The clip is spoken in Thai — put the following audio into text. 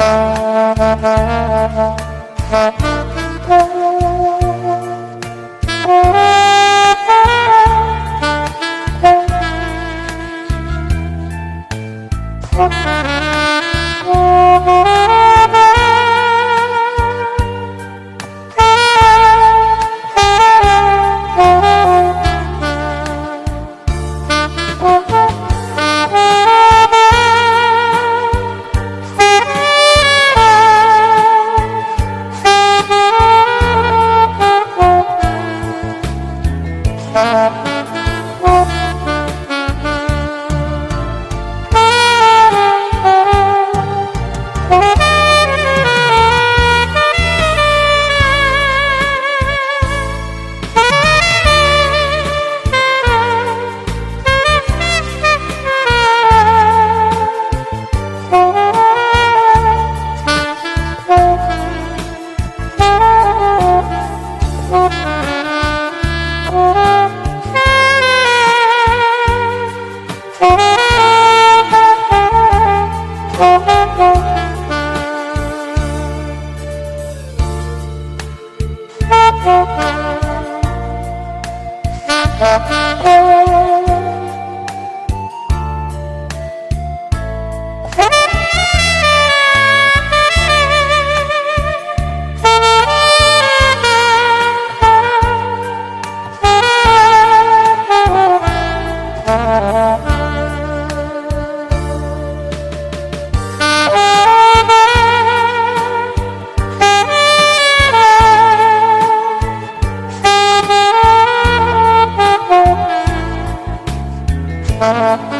Thank you. Thank you. Música